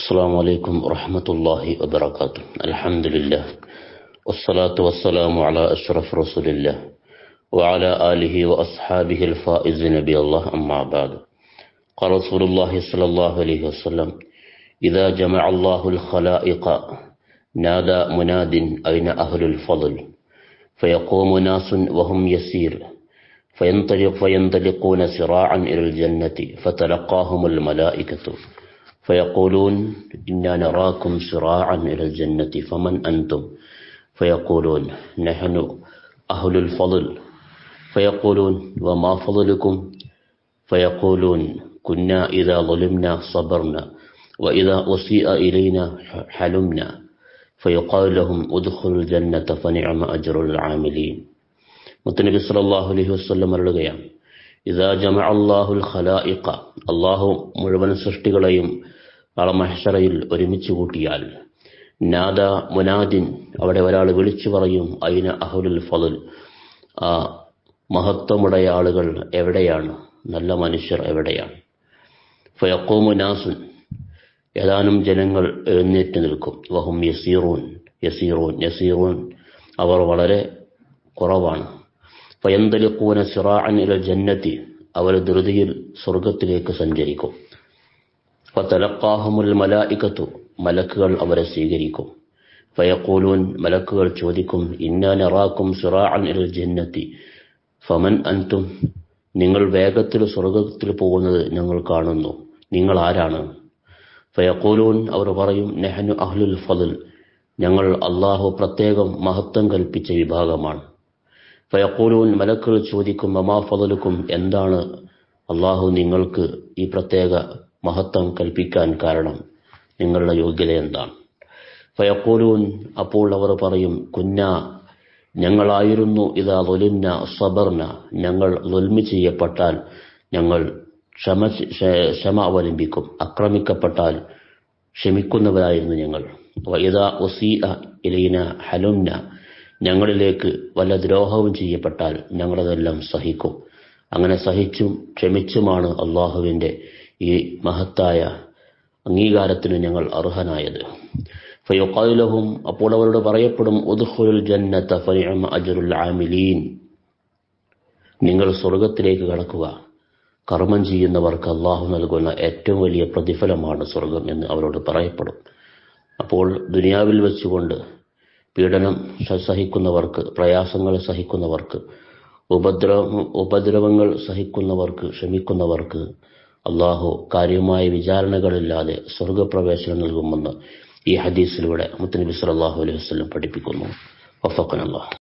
السلام عليكم ورحمة الله وبركاته. الحمد لله. والصلاة والسلام على أشرف رسول الله وعلى آله وأصحابه الفائزين بالله أما بعد. قال رسول الله صلى الله عليه وسلم إذا جمع الله الخلائق نادى مناد أين أهل الفضل؟ فيقوم ناس وهم يسير فينطلق فينطلقون سراعا إلى الجنة فتلقاهم الملائكة. فيقولون إنا نراكم سراعا إلى الجنة فمن أنتم فيقولون نحن أهل الفضل فيقولون وما فضلكم فيقولون كنا إذا ظلمنا صبرنا وإذا أسيء إلينا حلمنا فيقال لهم ادخلوا الجنة فنعم أجر العاملين മുത്തനബി സല്ലല്ലാഹു അലൈഹി വസല്ലം പറയുകയാണ് ഇതാ ജമ അള്ളാഹു മുഴുവൻ സൃഷ്ടികളെയും നാളെ മഹ്സറയിൽ ഒരുമിച്ച് കൂട്ടിയാൽ. നാദ മുനാദിൻ അവിടെ ഒരാൾ വിളിച്ചു പറയും അയിന അഹുലുൽ ഫതുൽ ആ മഹത്വമുടയ ആളുകൾ എവിടെയാണ്? നല്ല മനുഷ്യർ എവിടെയാണ്? ഫയക്കോമുനാസുൻ ഏതാനും ജനങ്ങൾ എഴുന്നേറ്റ് നിൽക്കും. വഹും യസീറൂൻ യസീറൂൻ യസീറൂൻ. അവർ വളരെ കുറവാണ്. ഫയന്തലിക്കൂന സിറാഅൻ ഇല ജന്നത്തി അവർ ധൃതിയിൽ സ്വർഗത്തിലേക്ക് സഞ്ചരിക്കും. ഫതലക്കാഹുമുൽ മലായികത്തു മലക്കുകൾ അവരെ സ്വീകരിക്കും. ഫയഖൂലൂൻ മലക്കുകൾ ചോദിക്കും ഇന്നാ നറാക്കും സിറാഅൻ ഇല ജന്നത്തി. ഫമൻ അൻതും? നിങ്ങൾ വേഗത്തിൽ സ്വർഗത്തിൽ പോകുന്നത് ഞങ്ങൾ കാണുന്നു. നിങ്ങൾ ആരാണ്? ഫയഖൂലൂൻ അവർ പറയും നെഹനു അഹ്ലുൽ ഫദൽ. ഞങ്ങൾ അള്ളാഹു പ്രത്യേകം മഹത്വം കൽപ്പിച്ച വിഭാഗമാണ്. ഫയഖൂലൂൻ മലക്കുകൾ ചോദിക്കും മമാ ഫضലുക്കും എന്താണ് അള്ളാഹു നിങ്ങൾക്ക് ഈ പ്രത്യേക മഹത്വം കൽപ്പിക്കാൻ കാരണം? നിങ്ങളുടെ യോഗ്യത എന്താണ്? ഫയഖൂലൂൻ അപ്പോൾ അവർ പറയും കുന്ന ഞങ്ങളായിരുന്നു ഇതാ തൊലിന്ന സബർന. ഞങ്ങൾ ദുൽമി ചെയ്യപ്പെട്ടാൽ ഞങ്ങൾ ക്ഷമ ക്ഷമ അവലംബിക്കും. ആക്രമിക്കപ്പെട്ടാൽ ക്ഷമിക്കുന്നവരായിരുന്നു ഞങ്ങൾ. വൈദ ഒസീഅ ഇലീന ഹലുന്ന ഞങ്ങളിലേക്ക് വല്ല ദ്രോഹവും ചെയ്യപ്പെട്ടാൽ ഞങ്ങളതെല്ലാം സഹിക്കും. അങ്ങനെ സഹിച്ചും ക്ഷമിച്ചുമാണ് അള്ളാഹുവിന്റെ ഈ മഹത്തായ അംഗീകാരത്തിന് ഞങ്ങൾ അർഹനായത്. ഫയുഖാലുലഹും അപ്പോൾ അവരോട് പറയപ്പെടും ഉദ്ഹുൽ ജന്നത ഫനിഅമ അജ്റുൽ ആമിലീൻ. നിങ്ങൾ സ്വർഗത്തിലേക്ക് കടക്കുക. കർമ്മം ചെയ്യുന്നവർക്ക് അള്ളാഹു നൽകുന്ന ഏറ്റവും വലിയ പ്രതിഫലമാണ് സ്വർഗം എന്ന് അവരോട് പറയപ്പെടും. അപ്പോൾ ദുനിയാവിൽ വെച്ചുകൊണ്ട് പീഡനം സഹിക്കുന്നവർക്ക് പ്രയാസങ്ങൾ സഹിക്കുന്നവർക്ക് ഉപദ്രവ ഉപദ്രവങ്ങൾ സഹിക്കുന്നവർക്ക് ക്ഷമിക്കുന്നവർക്ക് അള്ളാഹു കാര്യമായ വിചാരണകളില്ലാതെ സ്വർഗപ്രവേശനം നൽകുമെന്ന് ഈ ഹദീസിലൂടെ മുത്തനബി സല്ലാഹു അലൈഹി വസ്ലം പഠിപ്പിക്കുന്നു. വഫഖന അല്ലാഹ്